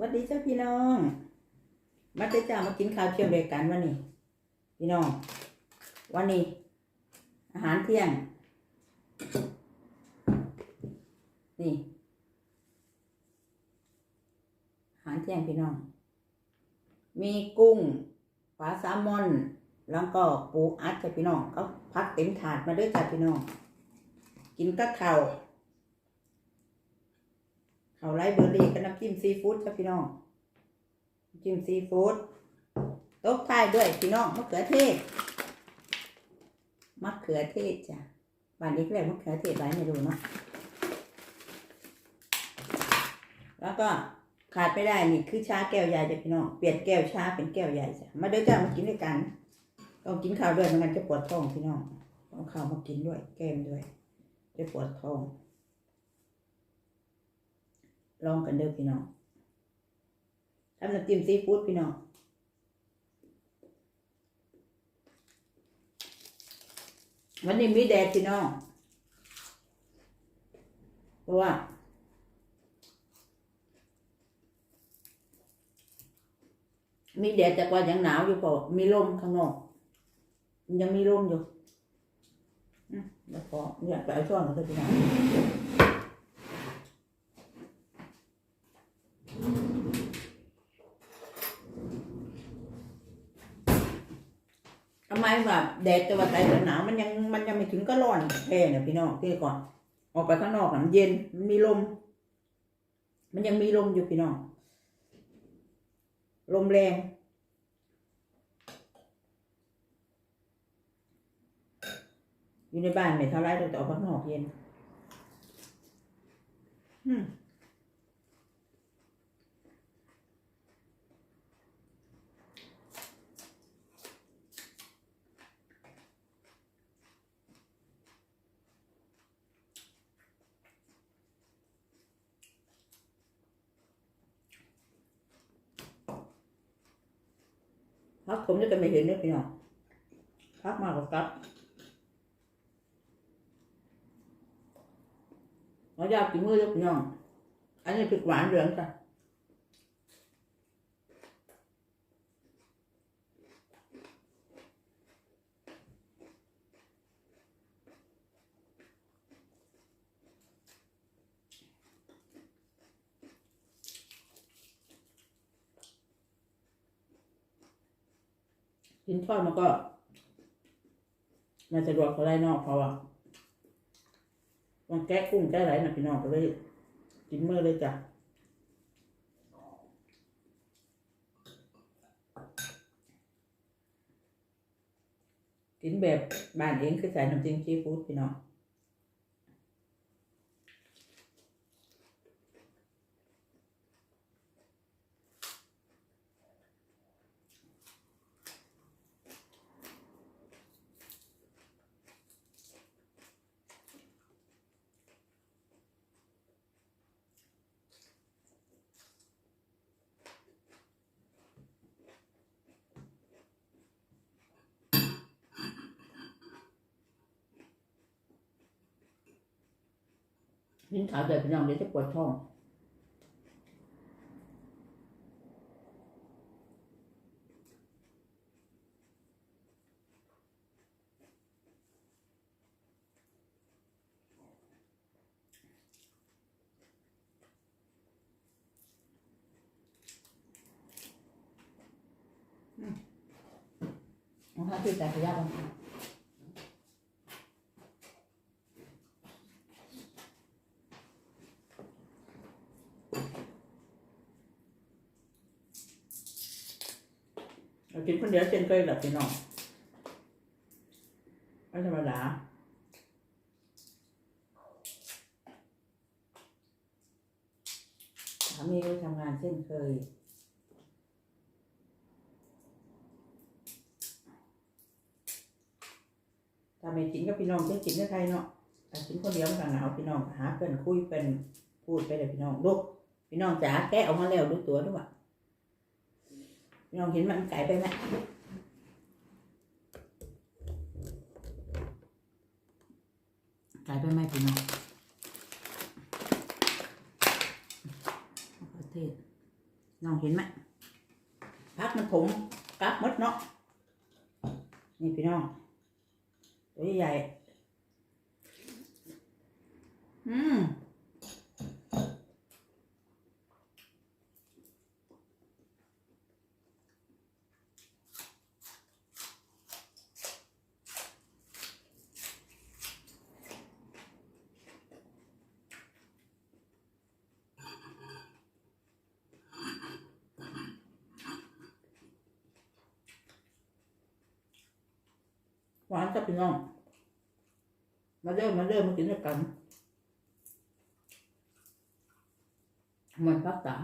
วัสดีเจ้าพี่น้อง มาเจ้ามากินข้าวเที่ยงด้วยกันวันนี้ พี่น้อง วันนี้ อาหารเที่ยง นี่ อาหารเที่ยงพี่น้อง มีกุ้งปลาแซลมอน แล้วก็ปูอัดจ้ะพี่น้อง ก็พักเต็มถาดมาด้วยจ้ะพี่น้อง กินกับข้าว ข้าวไรเบอร์รี่กับน้ำจิ้มซีฟู้ดจ้ะพี่น้องจิ้มซีฟู้ดตบท้ายด้วยพี่น้องมะเขือเทศมะเขือเทศจ้ะบานนี้ก็เรียกมะเขือเทศไรไม่รู้เนาะแล้วก็ขาดไม่ได้นี่คือชาแก้วใหญ่จ้ะพี่น้องเปลี่ยนแก้วชาเป็นแก้วใหญ่จ้ะมาเด้อจ้ามากินด้วยกันต้องกินข้าวด้วยไม่งั้นจะปวดท้องพี่น้องต้องข้าวมากินด้วยแก้มด้วยจะปวดท้อง ลองกันเด้อพี่น้องทำน้ำจิ้มซีฟู้ดพี่น้องวันนี้มีแดดพี่น้องเพราะว่ามีแดดแต่ว่ายังหนาวอยู่เพรามีลมข้างนอก ยังมีลมอยู่อืมแล้วก็อยากไปเอาช้อนมาเลยพี่น้อง ไมแบบแดดแต่ว่าใจหนาวมันยังมันยังไม่ถึงก็ร้อนแค่เนี่ยพี่น้องที่ก่อน ออกไปข้างนอกน่ะมันเย็นมันมีลม มันยังมีลมอยู่พี่น้อง ลมแรงอยู่ในบ้านไม่เท่าไรแต่ออกข้างนอกเย็น อืม พักผมจะกันไม่เห็นเนี่ยพี่น้องพักมากกว่ากับเรายากกินมือเยอะพี่น้อง อันนี้ผิดหวานเหลืองจ้ะ รวมเขาได้นอกเพราะว่ามันแก้กุ้งแก้ไรนะพี่น้องก็เลยกินเมื่อเลยจ้ะกินแบบบ้านเองคือใส่น้ำจิ้มซีฟู้ดพี่น้อง กินขาวเดี๋ยวพี่น้องเดี๋ยวจะปวดท้องเอาข้าวที่ใส่ขยะบ้าง เรากินคนเดียวเช่นเคยแบบพี่น้องไม่ธรรมดาสามีก็ทำงานเช่นเคยถ้าไม่กินก็พี่น้องจะกินกับใครเนาะแต่กินคนเดียวมันก็เหงาพี่น้องหาเพื่อนคุยเป็นพูดไปเลยพี่น้องลูกพี่น้องจ๋าแกะออกมาแล้วดูตัวด้วย วะพี่น้องเห็นมันไก่ไปไหมไก่ไปไหมพี่น้องมะเขือเทศน้องเห็นไหมพักมันผมกลับมดเนาะนี่พี่น้องตัวใหญ่อืม หวานกับพี่น้อง มาเริ่มมาเริ่มมากินด้วยกันเหมือนพักตา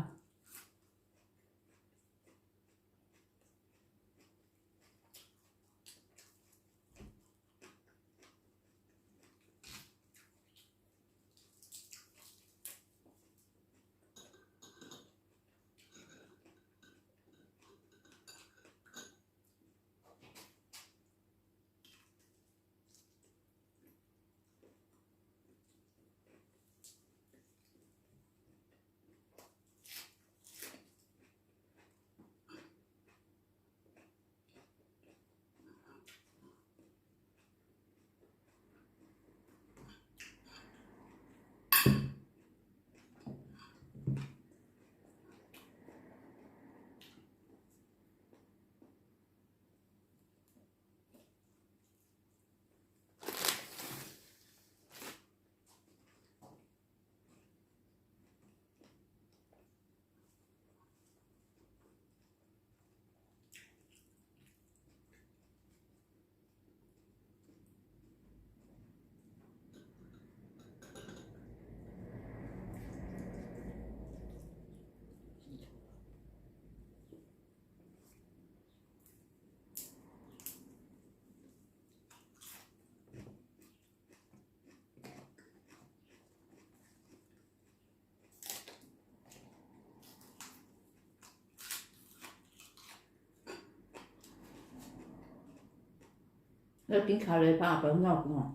แล้วกินข้าวเลยป้าไปข้างนอกเนาะ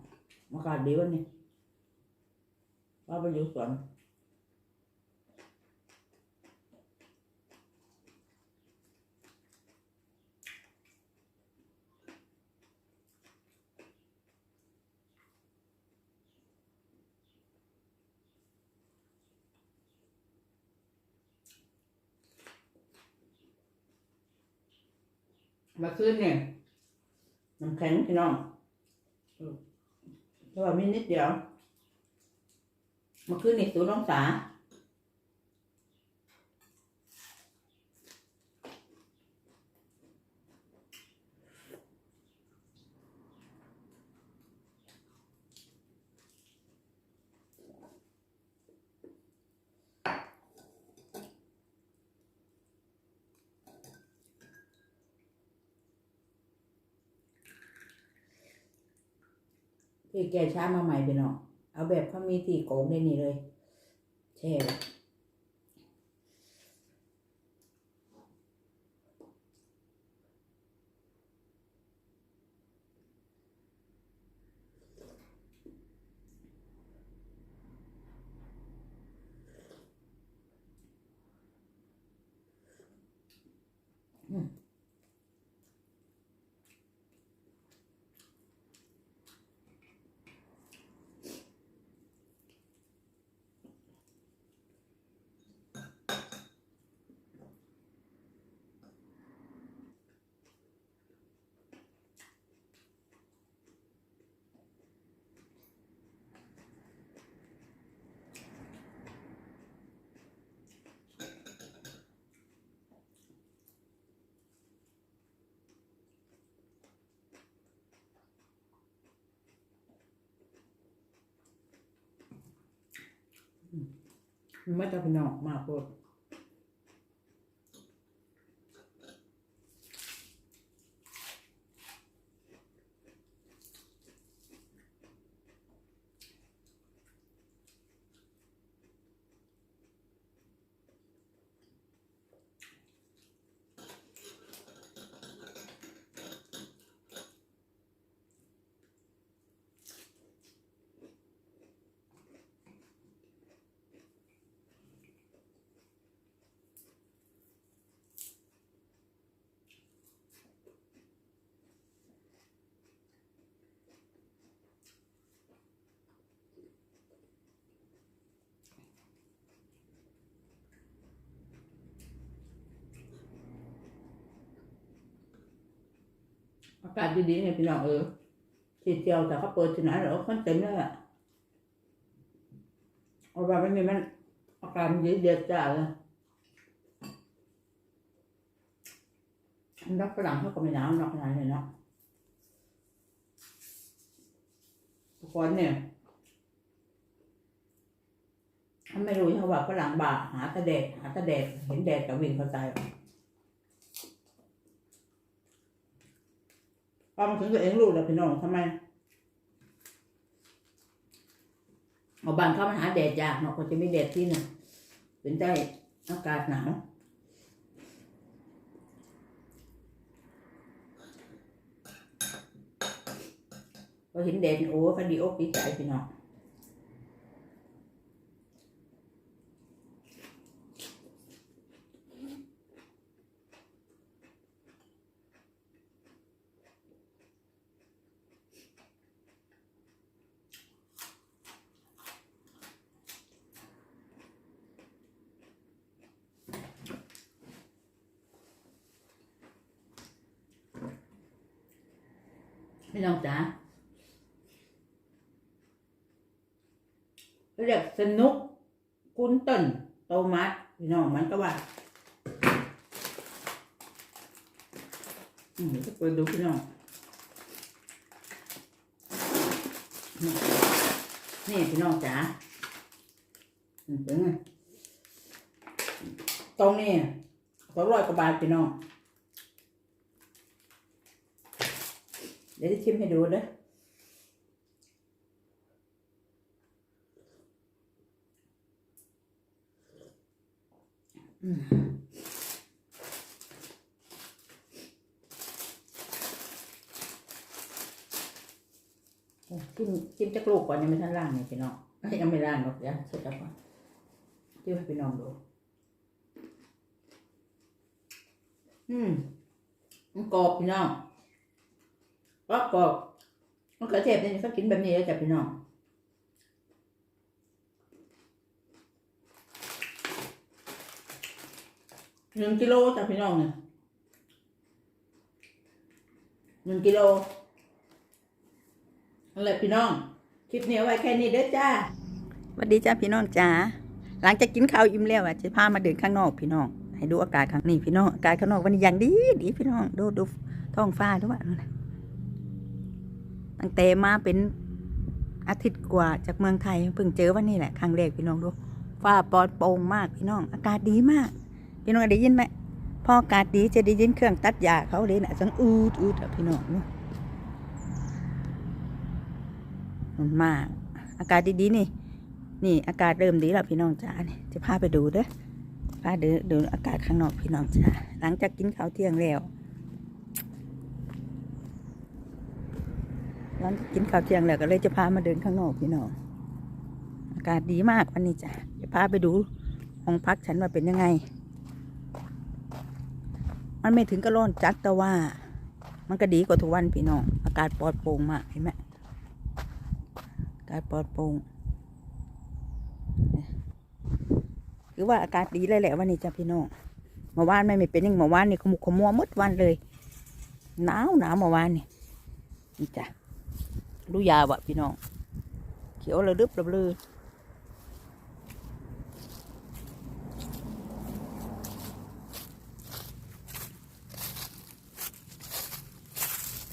อากาศดีวันนี้ป้าไปอยู่สวนมาคืนเนี่ย น้ำแข็งพี่น้องแต่ว่ามีนิดเดียวมาขึ้นี่สูน้องสา พี่แกช้ามาใหม่ไปเนาะเอาแบบเขามีตีโกงได้นี่เลยแช่ไว้ มันไม่ต้องนอกมากโพด อากาศดีๆเนี่ยพี่น้องเออทีเดียวแต่เขาเปิดที่ไหนเหรอคนเต็มเลยอะเอาไปไม่มีมันอากาศมันเย็นๆจ้าเลยนักฝรั่งเขาก็ไม่หนาวนักขนาดนี้เนาะทุกคนเนี่ยเขาไม่รู้เขาว่าฝรั่งบาหาตะแดดหาตะแดดเห็นแดดกับวิ่งเข้าใจ พอมาถึงตัวเองรู้แล้วพี่น้องทำไมเอาบ้านเข้ามาหาแดดยากเนาะก็จะมีแดดที่หนึ่งเป็นได้อากาศหนาวพอเห็นแดดโอ้ก็ดีอกดีใจพี่น้อง พี่น้องจ๋าเรียกสนุกกุนต้นโตมัสพี่น้องมันก็ว่าอืมจะเปิดดูพี่น้องนี่พี่น้องจ๋าอืมเป็นไงตรงนี้สองร้อยกว่าบาทพี่น้อง เดี๋ยวจะชิมให้ดูนะอืมโอ้ชิมชิมจะกลูกก่อนยังไม่ทันล่างเนี่ยพี่น้องยังไม่ล่างหรอกเดี๋ยวเสร็จแล้วก่อนชิมให้พี่น้องดู อืมมันกรอบพี่น้อง ก็กรอบมะเขือเทศเนี่ยเขากินแบบนี้แล้วจ้ะพี่น้องหนึ่งกิโลจ้ะพี่น้องเนี่ยหนึ่งกิโลนั่นแหละพี่น้องคลิปนี้ไว้แค่นี้เด้อจ้าสวัสดีจ้าพี่น้องจ้าหลังจากกินข้าวอิ่มแล้วอะจะพามาเดินข้างนอกพี่น้อง ให้ดูอากาศข้างนี้พี่น้องอากาศข้างนอกวันนี้อย่างดีดีพี่น้องดูดูท้องฟ้าด้วยนู่นน่ะ ตั้งแต่มาเป็นอาทิตย์กว่าจากเมืองไทยเพิ่งเจอวันนี้แหละครั้งแรกพี่น้องดูฟ้าปลอดโปร่งมากพี่น้อง อากาศดีมาก พี่น้องได้ยินไหมพออากาศดีจะได้ยินเครื่องตัดหญ้าเขาเลยนะสังอืดอืดพี่น้องนู่นมันมาก อากาศดีๆนี่ นี่อากาศเริ่มดีแล้วพี่น้องจ๋าเนี่ยจะพาไปดูเด้อพาเดินดูอากาศข้างนอกพี่น้องจ๋าหลังจากกินข้าวเที่ยงแล้ว หลังจากกินข้าวเที่ยงแล้วก็เลยจะพามาเดินข้างนอกพี่น้องอากาศดีมากวันนี้จ้ะจะพาไปดูห้องพักฉันว่าเป็นยังไง มันไม่ถึงกับร้อนจัดแต่ว่า มันก็ดีกว่าทุกวันพี่น้อง อากาศปลอดโปร่งมากเห็นไหมอากาศปลอดโปร่งคือว่าอากาศดีเลยแหละวันนี้จ้ะพี่น้องเมื่อวานไม่ไม่เป็นอยังเมื่อวานนี่ขมุกขมัวหมดวันเลยหนาวหนาวเมื่อวานนี่นี่จ้ะ ดูยาวะพี่น้อง เขียวระดึบระเบือ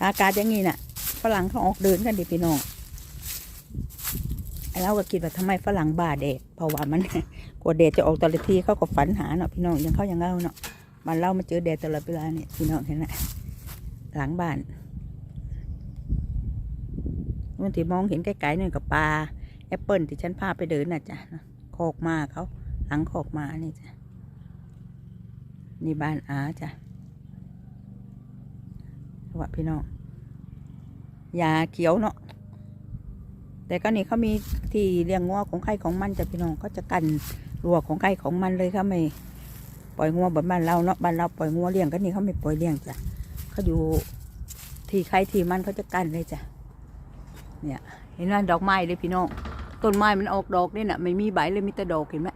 อากาศอย่างนี้น่ะฝรั่งเขาออกเดินกันดิพี่น้องไอ้เราก็คิดว่าทำไมฝรั่งบ้าแดดเพราะว่ามันกลัวแดดจะออกตลอดทีเขาก็ฝันหาเนาะพี่น้องยังเขาย่างเราเนาะมันเรามาเจอแดดตลอดเวลาเนี่ยพี่น้องเห็นไหมหลังบ้าน บางทีมองเห็นไกลๆนี่กับปลาแอปเปิลที่ฉันพาไปเดินน่ะจ้ะโคอกมาเขาหลังโคอกมานี่จ้ะนี่บ้านอาจ้ะว่าพี่น้องยาเขียวเนาะแต่ก็นี่เขามีที่เลี้ยงงัวของใครของมันจ้ะพี่น้องเขาจะกันรัวของใครของมันเลยเขาไม่ปล่อยงัวแบบบ้านเราเนาะบ้านเราปล่อยงัวเลี้ยงก็นี่เขาไม่ปล่อยเลี้ยงจ้ะเขาอยู่ที่ใครที่มันเขาจะกันเลยจ้ะ เนี่ย เห็นไหมดอกไม้เลยพี่น้องต้นไม้มันออกดอกเนี่ยนะไม่มีใบเลยมีแต่ดอกเห็นไหม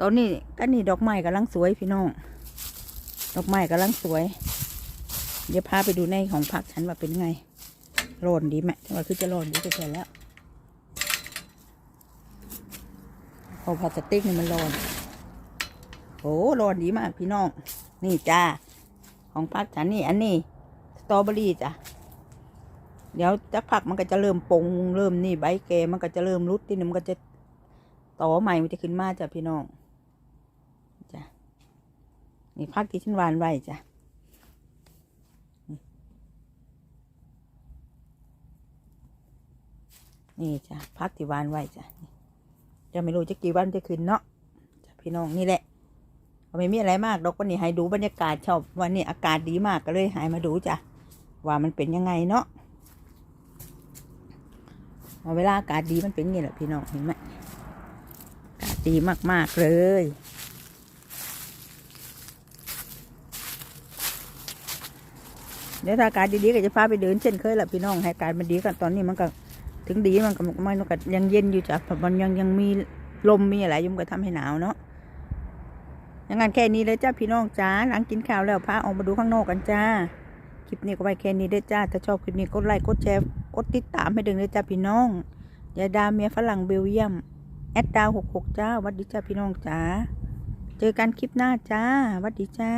ตอนนี้ก็นี่ดอกไม้กำลังสวยพี่น้อง ดอกไม้กำลังสวย เดี๋ยวพาไปดูในของผักฉันว่าเป็นไงร้อนดีไหมว่าคือจะร้อนดีจะเสร็จแล้วพอพลาสติกนี่มันร้อนโอ้ร้อนดีมากพี่น้อง นี่จ้า ของผักฉันนี่ อันนี้ สตรอเบอรี่จ้ะ เดี๋ยวจะผักมันก็จะเริ่มปงเริ่มนี่ใบแกมันก็จะเริ่มรุดที่นี่มันก็จะต่อใหม่มันจะขึ้นมาจ้ะพี่น้องจ้ะนี่ผักที่ฉันหวานไว้จ้ะนี่จ้ะพักที่วานไว้จ้ะจะไม่รู้จะกี่วันจะขึ้นเนาะจ้ะพี่น้องนี่แหละไม่มีอะไรมากดอกวันนี้ให้ดูบรรยากาศชอบวันนี้อากาศดีมากก็เลยหายมาดูจ้ะว่ามันเป็นยังไงเนาะ เอเวลาอากาศดีมันเป็นอย่างนี้แหละพี่น้องเห็นไหมอากาศดีมาก ๆ เลยเดี๋ยวถ้าอากาศดีๆก็จะพาไปเดินเช่นเคยแหละพี่น้องให้อากาศมันดีกันตอนนี้มันก็ถึงดีมันก็มันก็ยังเย็นอยู่จ้ะมันยังยังมีลมมีอะไรยุ่มก็ทำให้หนาวเนาะยังงั้นแค่นี้เลยจ้าพี่น้องจ้าหลังกินข้าวแล้วพาออกมาดูข้างนอกกันจ้าคลิปนี้ก็ไปแค่นี้ได้จ้าถ้าชอบคลิปนี้กดไลค์กดแชร์ กดติดตามให้ดึงเลยจ้าพี่น้องยายดาเมียฝรั่งเบลเยียม แอดดาวหกหกจ้าวัดดีจ้าพี่น้องจ้า เจอกันคลิปหน้าจ้าวัดดีจ้า